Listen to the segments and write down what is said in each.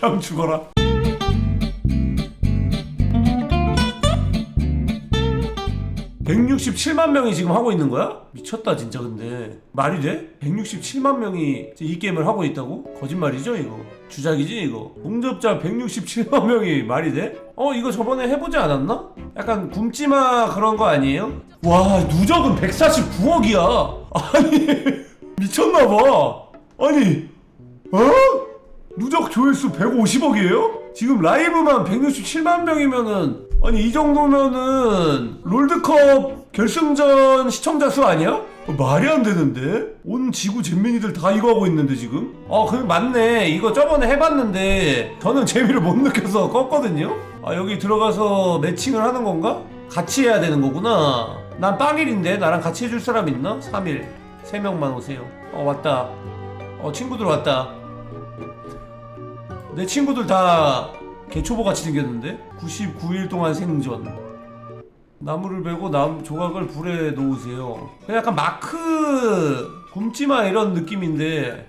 그냥 죽어라. (167만) 명이 지금 하고 있는 거야? 미쳤다 진짜 근데 말이 돼? (167만) 명이 이 게임을 하고 있다고? 거짓말이죠 이거 주작이지 이거 동접자 (167만) 명이 말이 돼? 어 이거 저번에 해보지 않았나? 약간 굶지마 그런 거 아니에요? 와 누적은 (149억이야) 아니 미쳤나봐 아니 어? 누적 조회수 150억이에요? 지금 라이브만 167만 명이면은 아니 이 정도면은 롤드컵 결승전 시청자 수 아니야? 어, 말이 안 되는데? 온 지구 잼민이들 다 이거 하고 있는데 지금? 어 그래 맞네 이거 저번에 해봤는데 저는 재미를 못 느껴서 껐거든요? 아 여기 들어가서 매칭을 하는 건가? 같이 해야 되는 거구나 난 빵일인데 나랑 같이 해줄 사람 있나? 3일 3명만 오세요 어 왔다 어 친구들 왔다 내 친구들 다 개초보 같이 생겼는데 99일 동안 생존 나무를 베고 나무 조각을 불에 놓으세요 약간 마크 굶지마 이런 느낌인데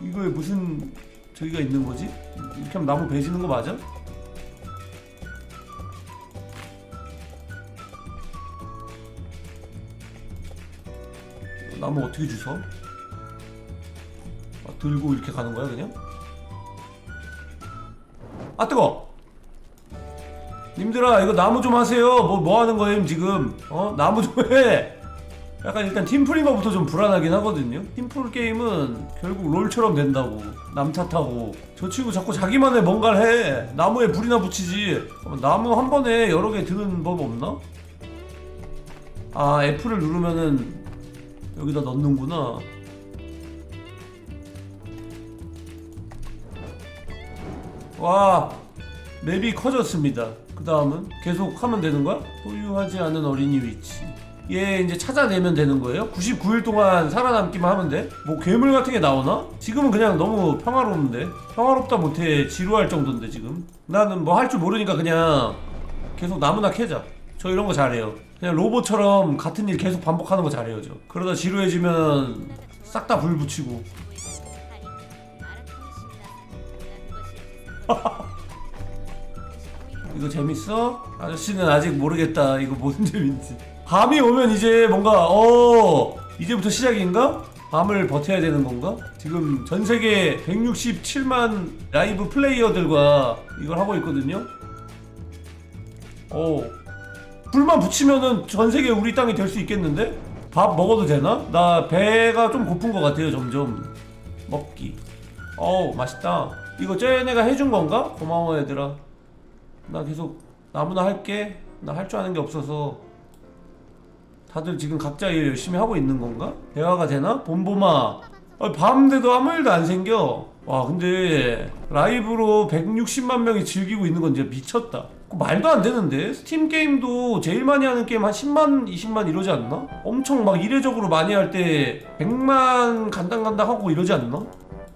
이거에 무슨 저기가 있는 거지? 이렇게 하면 나무 베지는 거 맞아? 나무 어떻게 주워? 아, 들고 이렇게 가는 거야 그냥? 아 뜨거! 님들아 이거 나무 좀 하세요. 뭐, 뭐 하는 거예요 지금? 어? 나무 좀해. 약간 일단 팀플인 거부터 좀 불안하긴 하거든요. 팀플 게임은 결국 롤처럼 된다고. 남 탓하고. 저 친구 자꾸 자기만의 뭔가를 해. 나무에 불이나 붙이지. 어, 나무 한 번에 여러 개 드는 법 없나? 아 F를 누르면은 여기다 넣는구나 와 맵이 커졌습니다 그 다음은 계속 하면 되는 거야? 소유하지 않은 어린이 위치 얘 이제 찾아내면 되는 거예요? 99일 동안 살아남기만 하면 돼? 뭐 괴물 같은 게 나오나? 지금은 그냥 너무 평화로운데 평화롭다 못해 지루할 정도인데 지금 나는 뭐 할 줄 모르니까 그냥 계속 나무나 캐자 저 이런 거 잘해요 그냥 로봇처럼 같은 일 계속 반복하는 거 잘해요 저 그러다 지루해지면 싹 다 불 붙이고 이거 재밌어? 아저씨는 아직 모르겠다. 이거 뭔 재밌지? 밤이 오면 이제 뭔가 어 이제부터 시작인가? 밤을 버텨야 되는 건가? 지금 전 세계 167만 라이브 플레이어들과 이걸 하고 있거든요. 어 불만 붙이면은 전 세계 우리 땅이 될 수 있겠는데? 밥 먹어도 되나? 나 배가 좀 고픈 것 같아요 점점 먹기. 어우 맛있다. 이거 쟤네가 해준 건가? 고마워 얘들아. 나 계속 나무나 할게. 나 할 줄 아는 게 없어서. 다들 지금 각자 일 열심히 하고 있는 건가? 대화가 되나? 봄봄아. 아, 밤인데도 아무 일도 안 생겨. 와, 근데 라이브로 160만 명이 즐기고 있는 건 진짜 미쳤다. 그거 말도 안 되는데? 스팀 게임도 제일 많이 하는 게임 한 10만, 20만 이러지 않나? 엄청 막 이례적으로 많이 할 때 100만 간당간당 하고 이러지 않나? 아,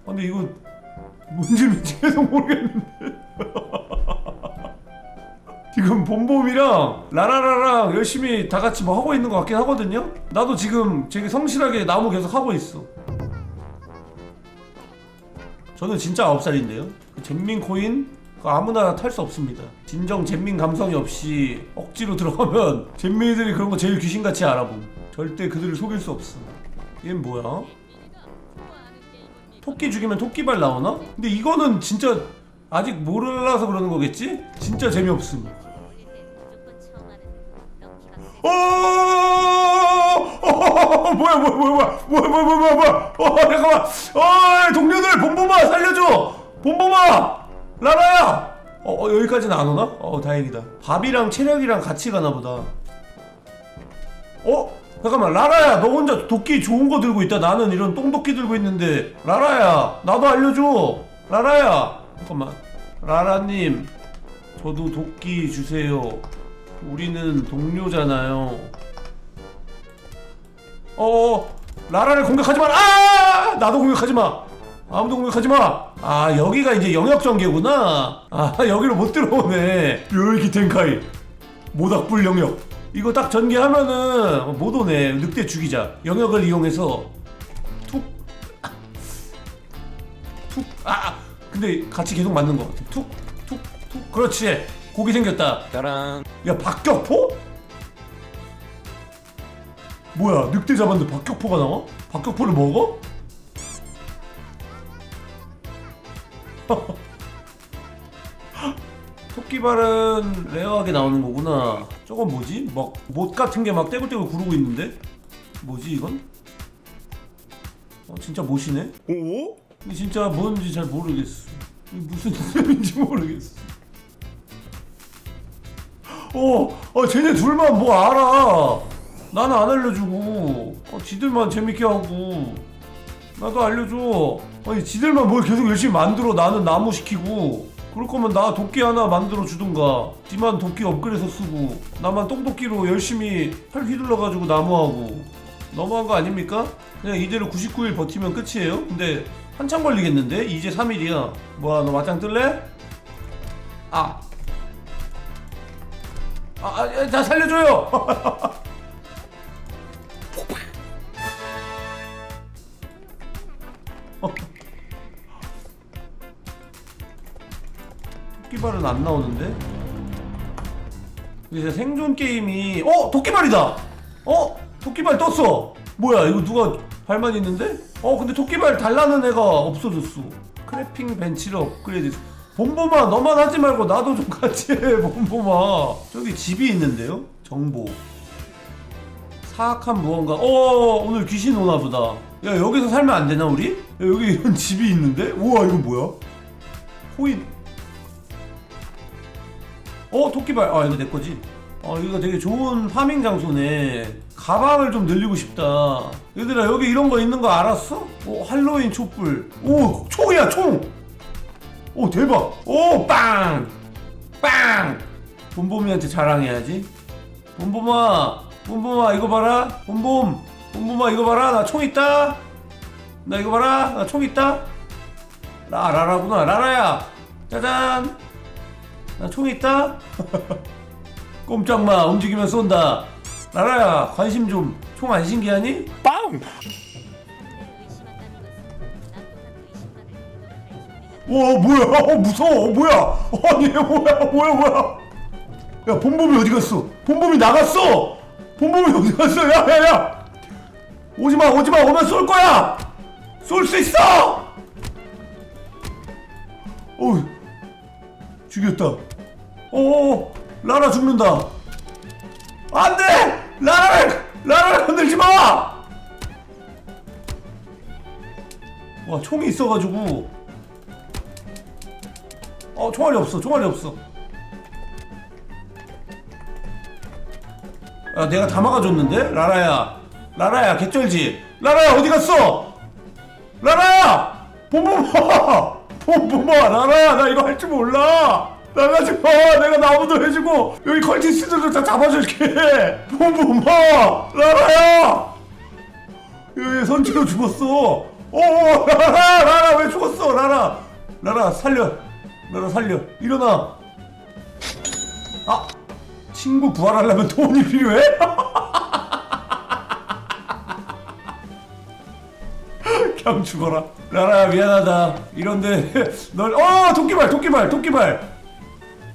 근데 이거 뭔지 뭔지 계속 모르겠는데. 지금 봄봄이랑 라라라랑 열심히 다 같이 뭐 하고 있는 것 같긴 하거든요. 나도 지금 되게 성실하게 나무 계속 하고 있어. 저는 진짜 9살인데요. 잼민 코인 그거 아무나 탈 수 없습니다. 진정 잼민 감성이 없이 억지로 들어가면 잼민이들이 그런 거 제일 귀신같이 알아봄. 절대 그들을 속일 수 없어. 얘는 뭐야? 토끼 죽이면 토끼발 나오나? 근데 이거는 진짜 아직 몰라서 그러는 거겠지? 진짜 재미없음. 어, 어, 뭐야, 뭐야, 뭐야, 뭐야, 뭐야, 뭐야, 뭐야, 뭐야, 어, 잠깐만, 어, 동료들, 봄봄아, 살려줘, 봄봄아, 라라야, 어, 어, 여기까지는 안 오나? 어, 다행이다. 밥이랑 체력이랑 같이 가나 보다. 어? 잠깐만, 라라야, 너 혼자 도끼 좋은 거 들고 있다. 나는 이런 똥도끼 들고 있는데, 라라야, 나도 알려줘, 라라야, 잠깐만, 라라님, 저도 도끼 주세요. 우리는 동료잖아요. 어, 라라를 공격하지 마라. 아, 나도 공격하지 마. 아무도 공격하지 마. 아, 여기가 이제 영역 전개구나. 아, 여기로 못 들어오네. 묘일기 텐카이. 모닥불 영역. 이거 딱 전개하면은 못 오네. 늑대 죽이자. 영역을 이용해서 툭, 툭, 아, 근데 같이 계속 맞는 것 같아 툭 툭 툭 그렇지 고기 생겼다 짜란. 야 박격포? 뭐야 늑대 잡았는데 박격포가 나와? 박격포를 먹어? 토끼발은 레어하게 나오는 거구나 저건 뭐지? 막 못 같은 게 막 떼굴떼굴 구르고 있는데? 뭐지 이건? 어 진짜 못이네? 오? 이게 진짜 뭔지 잘 모르겠어 이게 무슨 셈인지 모르겠어 어, 어, 쟤네 둘만 뭐 알아. 나는 안 알려주고, 어, 지들만 재밌게 하고, 나도 알려줘. 아니, 지들만 뭘 계속 열심히 만들어. 나는 나무 시키고. 그럴 거면 나 도끼 하나 만들어 주든가. 지만 도끼 업그레이드 쓰고, 나만 똥도끼로 열심히 팔 휘둘러가지고 나무하고. 너무한 거 아닙니까? 그냥 이대로 99일 버티면 끝이에요? 근데 한참 걸리겠는데? 이제 3일이야. 뭐야, 너 맞짱 뜰래? 아, 아, 아, 야, 나 살려줘요. 토끼발은 안 나오는데? 이제 생존 게임이 어 토끼발이다. 어 토끼발 떴어. 뭐야 이거 누가 발만 있는데? 어 근데 토끼발 달라는 애가 없어졌어. 크래핑 벤치를 업그레이드. 봄봄아 너만 하지 말고 나도 좀 같이 해 봄봄아. 저기 집이 있는데요? 정보. 사악한 무언가. 어 오늘 귀신 오나 보다. 야 여기서 살면 안 되나 우리? 야, 여기 이런 집이 있는데? 우와 이거 뭐야? 코인. 어 토끼발. 아 이거 내 거지? 어 이거 되게 좋은 파밍 장소네. 가방을 좀 늘리고 싶다. 얘들아 여기 이런 거 있는 거 알았어? 오 할로윈 촛불. 오 총이야 총오 대박. 오빵빵. 봄봄이한테 자랑해야지. 봄봄아 봄봄아 이거 봐라. 봄봄 봄봄아 이거 봐라. 나 총 있다. 나 이거 봐라. 나 총 있다. 라 라라구나. 라라야. 짜잔 나 총 있다? 꼼짝마 움직이면 쏜다. 나라야 관심 좀. 총 안 신기하니? 빵! 와 뭐야? 어 무서워. 어, 뭐야? 아니 뭐야? 뭐야 뭐야? 야 봄봄이 어디 갔어? 봄봄이 나갔어! 봄봄이 어디 갔어? 야야야! 오지마 오지마. 오면 쏠 거야! 쏠 수 있어! 어우 죽였다. 어어 라라 죽는다. 안 돼! 라라를 라라를 건들지 마 와 총이 있어가지고. 어 총알이 없어 총알이 없어. 야 내가 다 막아줬는데? 라라야 라라야 개쩔지. 라라야 어디 갔어? 라라야! 봄봄아 봄봄아 라라야 나 이거 할 줄 몰라 나가지 마 내가 나무도 해주고 여기 컬티스트도 다 잡아줄게 봄봄아 라라야 여기 선체로 죽었어 오 라라 라라 왜 죽었어 라라 라라 살려 라라 살려 일어나 아 친구 부활하려면 돈이 필요해? 그냥 죽어라. 라라 미안하다. 이런데 널어 토끼발 토끼발 토끼발.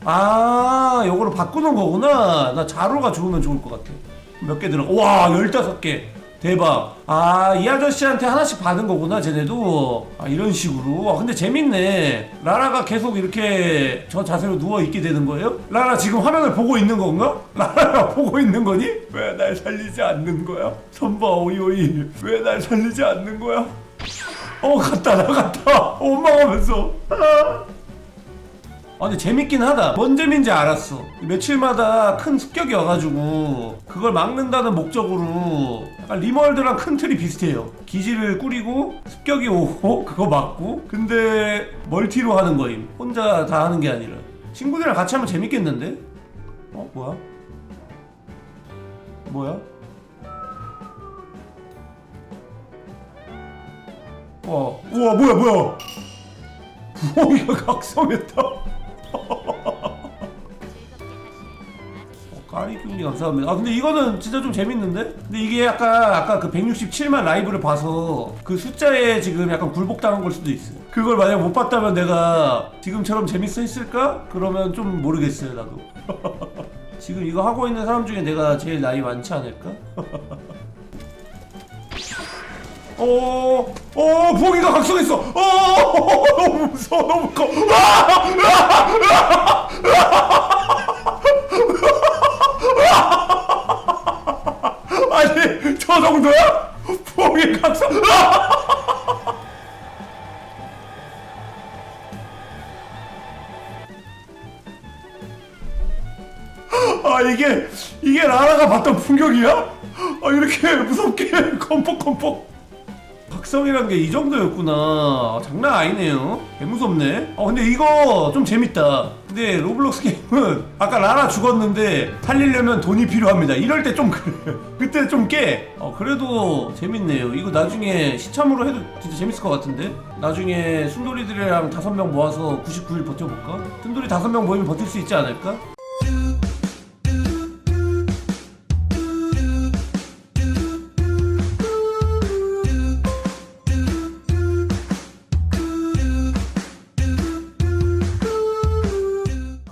아 요거로 바꾸는 거구나. 나 자루가 좋으면 좋을 것 같아. 몇 개 들어가 와 15개. 대박. 아 이 아저씨한테 하나씩 받은 거구나 쟤네도. 아 이런 식으로. 아, 근데 재밌네. 라라가 계속 이렇게 저 자세로 누워있게 되는 거예요? 라라 지금 화면을 보고 있는 건가? 라라가 보고 있는 거니? 왜 날 살리지 않는 거야? 선바 오이오이. 왜 날 살리지 않는 거야? 어 갔다 나갔다 원망하면서 아. 아 근데 재밌긴 하다 뭔 재미인지 알았어 며칠마다 큰 습격이 와가지고 그걸 막는다는 목적으로 약간 리멀드랑 큰 틀이 비슷해요 기지를 꾸리고 습격이 오고 그거 막고 근데 멀티로 하는 거임 혼자 다 하는 게 아니라 친구들이랑 같이 하면 재밌겠는데? 어 뭐야? 뭐야? 와 우와 뭐야 뭐야 부엉이가 각성했다 까리균이 감사합니다. 아 근데 이거는 진짜 좀 재밌는데? 근데 이게 약간 아까 그 167만 라이브를 봐서 그 숫자에 지금 약간 굴복당한 걸 수도 있어요. 그걸 만약 못 봤다면 내가 지금처럼 재밌어 했을까? 그러면 좀 모르겠어요 나도. 지금 이거 하고 있는 사람 중에 내가 제일 나이 많지 않을까? 어, 어, 부엉이가 각성했어. 어, 너무 무서워, 너무 커. 아니, 저 정도야? 부엉이 각성. 아 이게 이게 라라가 봤던 풍경이야? 아 이렇게 무섭게 컴폭 컴폭 각성이란 게 이 정도였구나. 장난 아니네요. 개 무섭네. 어 근데 이거 좀 재밌다. 근데 로블록스 게임은 아까 라라 죽었는데 살리려면 돈이 필요합니다. 이럴 때 좀 그래. 그때 좀 깨. 어 그래도 재밌네요. 이거 나중에 시참으로 해도 진짜 재밌을 것 같은데? 나중에 순돌이들이랑 다섯 명 모아서 99일 버텨볼까? 순돌이 다섯 명 모이면 버틸 수 있지 않을까?